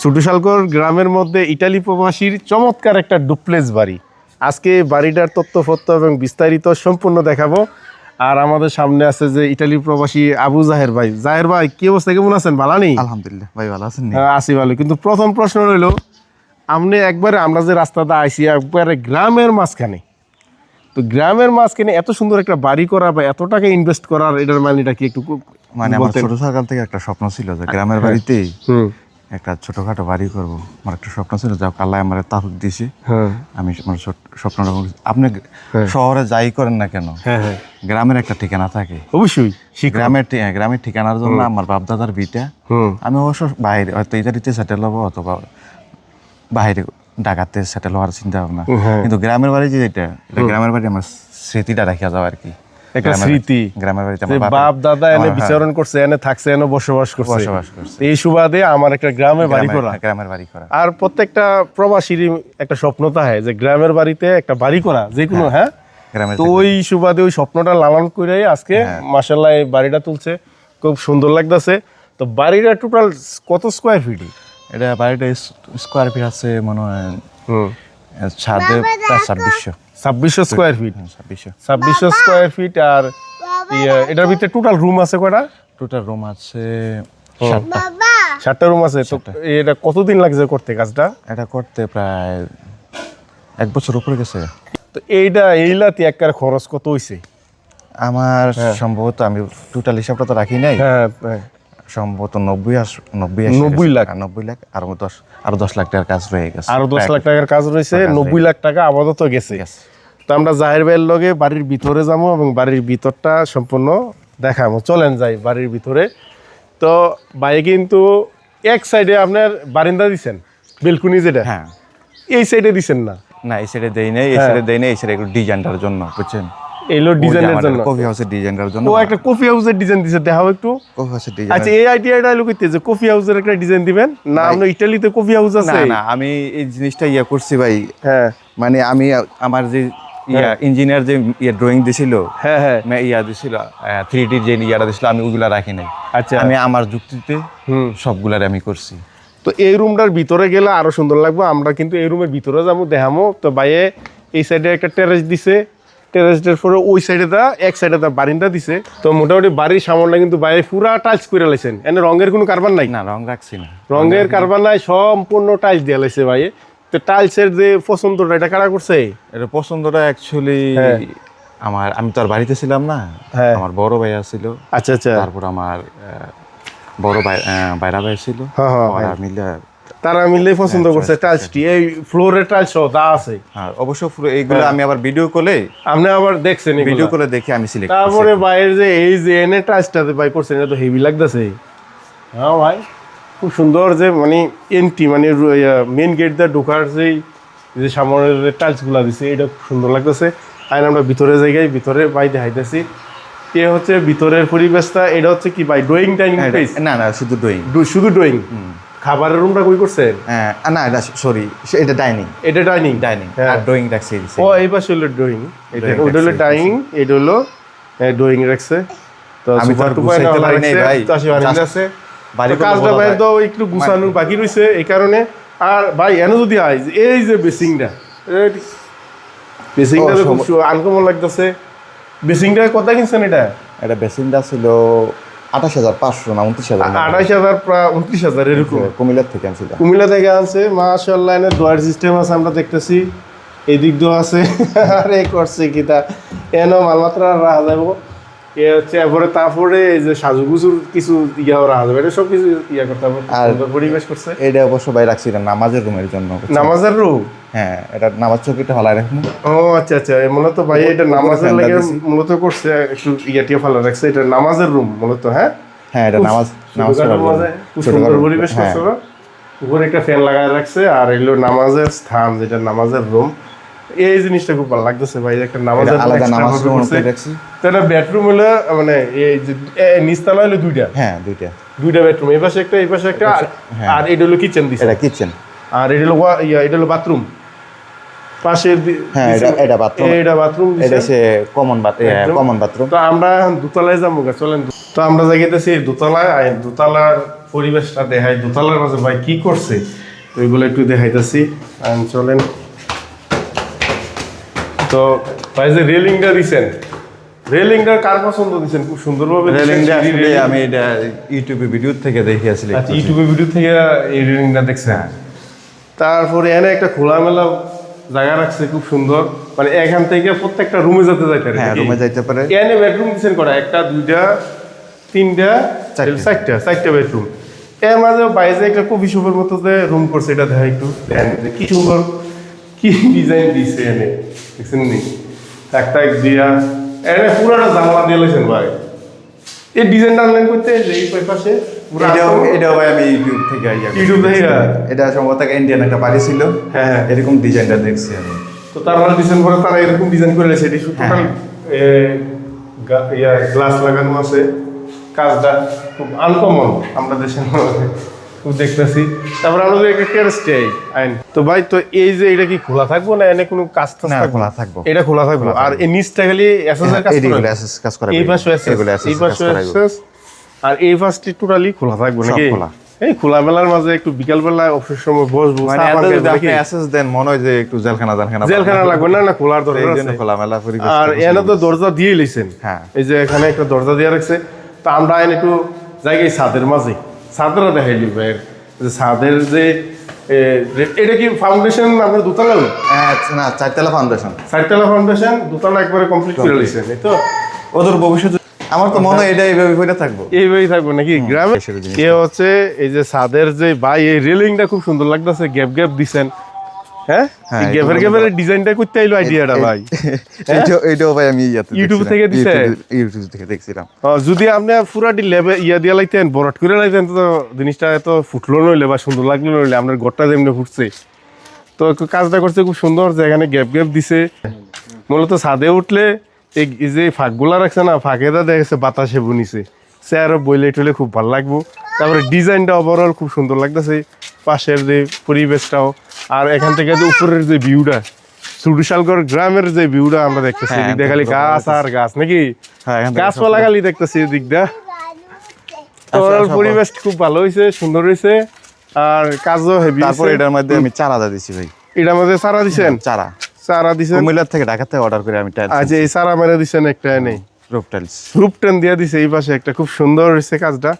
সুটুশালকর গ্রামের মধ্যে ইটালি প্রবাসীর চমৎকার একটা ডুপ্লেস বাড়ি। আজকে বাড়িটার তথ্যফত্য এবং বিস্তারিত সম্পূর্ণ দেখাবো। আর আমাদের সামনে আছে যে ইটালি প্রবাসী আবু জাহের ভাই। জাহের ভাই কি অবস্থা? কেমন আছেন? ভালো নেই আলহামদুলিল্লাহ ভাই ভালো আছেন নি? হ্যাঁ, ভালো। কিন্তু প্রথম প্রশ্ন রইল আপনি একবারে আমরা যে রাস্তাটা আইছি একবারে গ্রামের মাঝখানে। তো গ্রামের মাঝখানে এত সুন্দর একটা বাড়ি করা বা এত টাকা ইনভেস্ট করার এটার মানেটা কি একটু মানে আমার ছোট সকাল থেকে একটা স্বপ্ন ছিল যে গ্রামের বাড়িতে হুম। একটা ছোটখাটো বাড়ি করব। আমার একটা স্বপ্ন ছিল যা আল্লাহ আমার তাফুক দিয়েছে হ্যাঁ। আমি আমার স্বপ্নটা আপনি শহরে যাই করেন না কেন? হ্যাঁ হ্যাঁ। গ্রামের একটা ঠিকানা থাকে। অবশ্যই গ্রামের হ্যাঁ, গ্রামের ঠিকানার জন্য আমার বাপ দাদার বিটা আমি অবশ্য বাইরে হয়তো ইতালিতে সেটেল হব অথবা বাইরে ঢাকাতে সেটেল হওয়ার চিন্তা ভাবনা। হ্যাঁ। কিন্তু গ্রামের বাড়ি যে এটা এটা গ্রামের বাড়ি আমার স্মৃতিটা রাখিয়া যাওয়া আর কি। একটা স্মৃতি গ্রামের বাড়িতে বাপ দাদা এনে হ্যাঁ, বিচরণ করছে এনে থাকছে এনে বসবাস করছে। বসবাস করছে। এই সুবাদে আমার একটা গ্রামে বাড়ি করা। গ্রামের বাড়ি করা। আর প্রত্যেকটা প্রবাসীর একটা স্বপ্ন থাকে যে গ্রামের বাড়িতে একটা বাড়ি করা যে কোনো হ্যাঁ। তো ওই সুবাদে ওই স্বপ্নটা লালন করে আজকে হ্যাঁ। মাসাল্লাহ এই বাড়িটা তুলছে। খুব সুন্দর লাগতেছে। তো বাড়িটা টোটাল কত স্কোয়ার ফিট এটা বাড়িটা স্কোয়ার ফিট আছে মনে হয় ছাদে প্রায় ছাব্বিশশো ছাব্বিশশো স্কোয়ার ফিট ছাব্বিশশো। ছাব্বিশশো স্কোয়ার ফিট আর ইয়ে, এটার ভিতরে টোটাল রুম আছে কয়টা? টোটাল রুম আছে সাতটা। সাতটা রুম আছে। তো এটা কতদিন লাগছে করতে কাজটা? এটা করতে প্রায় এক বছর উপরে গেছে। তো এইটা এইলাতে একবার খরচ কত হইছে? আমার সম্ভবত আমি টোটাল হিসাবটা তো রাখি নাই। হ্যাঁ হ্যাঁ। সম্ভবত নব্বই নব্বই নব্বই লাখ। আর নব্বই লাখ আর দশ আরও দশ লাখ টাকার কাজ রয়ে গেছে। আরও দশ লাখ টাকার কাজ রয়েছে নব্বই লাখ টাকা আপাতত গেছে। গেছে। তো আমরা জাহের ভাইয়ের লগে বাড়ির ভিতরে যাব এবং বাড়ির ভিতরটা সম্পূর্ণ দেখাবো। চলেন যাই বাড়ির ভিতরে। তো ভাই কিন্তু এক সাইডে আপনার বারিন্দা দিছেন বেলকুনি যেটা? হ্যাঁ। এই সাইডে দিছেন না? না এই সাইডে দেই নাই এই হ্যাঁ। সাইডে দেই নাই এই সাইডে একটু ডিজাইনটার জন্য বুঝছেন? এইলো ডিজাইনের জন্য। কফি হাউসের ডিজাইনটার জন্য। ও একটা কফি হাউসের ডিজাইন দিছে দেখাও একটু। কফি হাউসের ডিজাইন আচ্ছা এই আইডিয়াটা এলো কইতে যে কফি হাউসের একটা ডিজাইন দিবেন? না আমরা ইটালিতে কফি হাউস না আছে? না আমি এই জিনিসটা ইয়া করছি ভাই। হ্যাঁ। মানে আমি আমার যে ইয়া ইঞ্জিনিয়ার যে ইয়া ড্রয়িং দিছিল হ্যাঁ হ্যাঁ। ইয়া দিছিল থ্রি ডি যে ইয়াটা দিছিল আমি ওগুলা রাখি নাই। আচ্ছা। আমি আমার যুক্তিতে হুম। সবগুলার আমি করছি। তো এই রুমটার ভিতরে গেলে আরও সুন্দর লাগবে আমরা কিন্তু এই রুমের ভিতরে যাব দেখামো। তো বাইরে এই সাইডে একটা টেরেস দিছে টেরেসটার পরে ওই সাইডে দা এক সাইডে দা বারিন্দা দিছে। তো মোটামুটি বাড়ির সামনটা কিন্তু বাইরে পুরা টাইলস করে লাইছেন। এনে রঙের কোনো কারবার নাই? না রং রাখছি না। রঙের কারবার নাই সম্পূর্ণ টাইলস দিয়ে লাইছে ভাই তো টাইলসের যে পছন্দটা এটা কারা করছে? এটা পছন্দটা অ্যাকচুয়ালি। আমার আমি তো আর বাড়িতে ছিলাম না। হ্যাঁ। আমার বড় ভাই ছিল আচ্ছা আচ্ছা। তারপর আমার বড় ভাই বাইরা ভাই ছিল। হ্যাঁ, হ্যাঁ, মিলে তারা মিলে পছন্দ করছে টাইলসটি এই ফ্লোরের টাইলস দা আছে। হ্যাঁ অবশ্য এইগুলো আমি আবার ভিডিও কলে আপনি আবার দেখছেন ভিডিও করে দেখে আমি সিলেক্ট তারপরে বাইরের যে এই যে এনে টাচটাতে বাই করছেন এটা তো হেভি লাগতেছে। হ্যাঁ ভাই। খুব সুন্দর যে মানে এন্টি মানে মেন গেট দিয়ে ঢোকার যেই যে সামনের যে টাইলসগুলো দিছে এটা খুব সুন্দর লাগতেছে। আইন আমরা ভিতরে জায়গায় ভিতরে বাই দেখাইতেছি। এ হচ্ছে ভিতরের পরিবেশটা এটা হচ্ছে কি ভাই ড্রয়িং ডাইনিং প্লেস না না শুধু ড্রয়িং শুধু ড্রয়িং খাবারের রুমটা কই করছেন না এটা সরি এটা ডাইনিং এটা ডাইনিং ডাইনিং হ্যাঁ। আর ড্রয়িং রাখছি ও এই পাশে হলো ড্রয়িং এটা ওটা হলো ডাইনিং এটা হলো ড্রয়িং রাখছে। তো আমি তো আর পারি নাই ভাই। আছে তো করে কাজটা বলা ভাই তো একটু গুছানো বাকি রয়েছে এই কারণে। আর ভাই এনে যদি আয় এই যে বেসিংটা বেসিংটা খুব আনকমন লাগতেছে। বেসিংটা কত কিনছেন এটা? এটা বেসিনটা ছিল আঠাশ হাজার পাঁচশো না উনত্রিশ হাজার আঠাশ হাজার প্রায় উনত্রিশ হাজার এরকম। কুমিল্লার থেকে আনছিলাম। কুমিল্লা থেকে আনছে মাশাল্লাহ এনে দোয়ার সিস্টেম আছে আমরা দেখতেছি। এই দিক দিয়েও আছে। আরে করছে কি তা? এনো মালমাত্রা রাখা যাব এ হচ্ছে এরপরে তারপরে এই যে সাজুগুজুর কিছু ইয়াও রাখা যাবে এটা সব কিছু ইয়া করতে হবে আর- পরিবেশ করছে। এটা অবশ্য ভাই রাখছিলাম নামাজের রুমের জন্য নামাজের রুম? হ্যাঁ এটা নামাজ চৌকিটা রাখুন। ও আচ্ছা আচ্ছা মূলত ভাই এটা নামাজের লাগে মূলত করছে একটু ইয়া রাখছে এটা নামাজের রুম মূলত হ্যাঁ? হ্যাঁ এটা নামাজ নামাজ সুন্দর পরিবেশ হ্যাঁ। করছে উপরে একটা ফ্যান লাগায় রাখছে আর এগুলো নামাজের স্থান যেটা নামাজের রুম। এই জিনিসটা খুব ভালো লাগতেছে ভাই একটা এটা room আলাদা নামাজ রুম রাখছি। তো এটা বেডরুম হলো মানে এই যে নিচতলা হলো দুইটা? হ্যাঁ দুইটা। দুইটা বেডরুম এই পাশে একটা এই পাশে একটা আর- হ্যাঁ। এটা হলো কিচেন দিছে। এটা কিচেন আর এটা হলো এটা হলো বাথরুম পাশের হ্যাঁ এটা এটা বাথরুম এইটা বাথরুম এটা হচ্ছে কমন বাথরুম কমন বাথরুম তো আমরা এখন দোতলায় যাব চলেন। তো আমরা যাইতেছি দোতলায় আর দোতলার পরিবেশটা দেখাই। দোতলার মাঝে ভাই কি করছে? তো এগুলো একটু দেখাইতেছি। চলেন। তো ভাই যে রেলিংটা দিছেন রেলিংটা কার পছন্দ দিছেন? খুব সুন্দরভাবে দিছেন, রেলিংটা আসলে আমি এটা ইউটিউবে ভিডিও থেকে দেখে আসলে আচ্ছা ইউটিউবে ভিডিও থেকে এই রেলিংটা দেখছেন? তারপরে এনে একটা খোলামেলা জায়গা রাখছে খুব সুন্দর। মানে এখান থেকে প্রত্যেকটা রুমে যেতে যাইতে পারে হ্যাঁ? রুমে যাইতে পারে। এনে বেডরুম দিচ্ছেন কটা? একটা দুইটা তিনটা চারটে। চারটা বেডরুম এর মাঝে বাইরে একটা কফি শপের মতো যে রুম করছে এটা দেখা একটু। কি সুন্দর কি ডিজাইন দিছে এনে। দেখছেন নি? এক দিয়া এনে পুরোটা জানলা দিয়ে লেছেন ভাই। এই ডিজাইনটা অনলাইন করতে যে এই পাশে এটাও এটাও ভাই আমি ইউটিউব থেকে ইউটিউব থেকে? এটা সম্ভবত ইন্ডিয়ান একটা বাড়ি ছিল। হ্যাঁ, হ্যাঁ। এরকম ডিজাইনটা দেখছি আমি। তো তারা ডিজাইন করে তারা এরকম ডিজাইন করে এটি টোটাল ইয়া গ্লাস লাগানো আছে। কাজটা খুব আনকমন আমরা দেশের দেখতেছি। তারপর আমরা একটা টেরেস্টে আইন। তো ভাই তো এই যে এটা কি খোলা থাকব না এনে কোনো কাজ না, খোলা থাকব। এটা খোলা থাকব। আর এই নিচটা খালি এসএস এর কাজ করা SS কাজ করা এই পাশে এসএস এই পাশে এসএস আর এই পাশটি টোটালি খোলা থাকব নাকি? খোলা। এই খোলা মেলার মাঝে একটু বিকাল বেলা অবসর সময় বসবো মানে নাকি? এসএস দেন মনে হয় যে একটু জেলখানা জেলখানা জেলখানা লাগবে না না খোলার দরকার আছে। খোলামেলা পরিবেশ আর এনে তো দরজা দিয়ে লিছেন হ্যাঁ। এই যে এখানে একটা দরজা দিয়ে রাখছে। তো আমরা এনে একটু জায়গায় ছাদের মাঝে। ছাদেরও দেখাইলি ভাইয়ের। যে ছাদের যে এটা কি ফাউন্ডেশন আপনার দোতলা হ্যাঁ, না চারতলা ফাউন্ডেশন চারতলা ফাউন্ডেশন দোতলা একবারে কমপ্লিট করে দিয়েছেন এই তো? ওদের ভবিষ্যৎ আমার তো মনে হয় এটা এইভাবে হয়ে থাকব। এইভাবেই থাকব নাকি? গ্রামে এ হচ্ছে এই যে ছাদের যে বাই এই রেলিংটা খুব সুন্দর লাগতেছে গ্যাপ গ্যাপ দিছেন। হ্যাঁ? হ্যাঁ, ডিজাইনটা করতে আইলো আইডিয়াটা ভাই। এইটাও- এইটাও ভাই আমি ইয়াতে ইউটিউব থেকে দিছে? ইউটিউব- ইউটিউব থেকে দেখছিলাম। যদি আপনি পুরাটি লেবে ইয়া দিয়ে লাইতেন বরট করে লাইতেন তো জিনিসটা এত ফুটলো নইলে বা সুন্দর লাগল নইলে আপনার ঘরটা যেমনি ফুটছে। তো কাজটা করছে খুব সুন্দর যে এখানে গ্যাপ গ্যাপ দিছে। মূলত ছাদে উঠলে এই যে ফাঁকগুলা রাখছে না ফাঁকে দা দেখেছে বাতাসে বুনিছে। সে আরও বইলে টইলে খুব ভালো লাগবো। তারপরে ডিজাইনটা ওভারঅল খুব সুন্দর লাগতেছে। পাশের যে পরিবেশটাও আর এখান থেকে যে উপরের যে ভিউটা সুডিশালগড় গ্রামের যে ভিউটা আমরা দেখতেছি হ্যাঁ, এদিক দিয়ে খালি গাছ আর গাছ নাকি? হ্যাঁ, গাছপালা খালি দেখতেছি এদিকটা। ওভারঅল আচ্ছা, পরিবেশ খুব ভালো হয়েছে সুন্দর হয়েছে। আর কাজও হেভি তারপর এটার মধ্যে আমি চারা দিছি ভাই। এটার মধ্যে চারা দিছেন? চারা। চারা দিছেন? কুমিল্লার থেকে ঢাকা থেকে অর্ডার করে আমি টাইলস আজ এই চারা মেরে দিছেন একটা নেই রূপ টাইলস রূপ টেন দিয়ে দিছে এই পাশে একটা খুব সুন্দর হয়েছে কাজটা।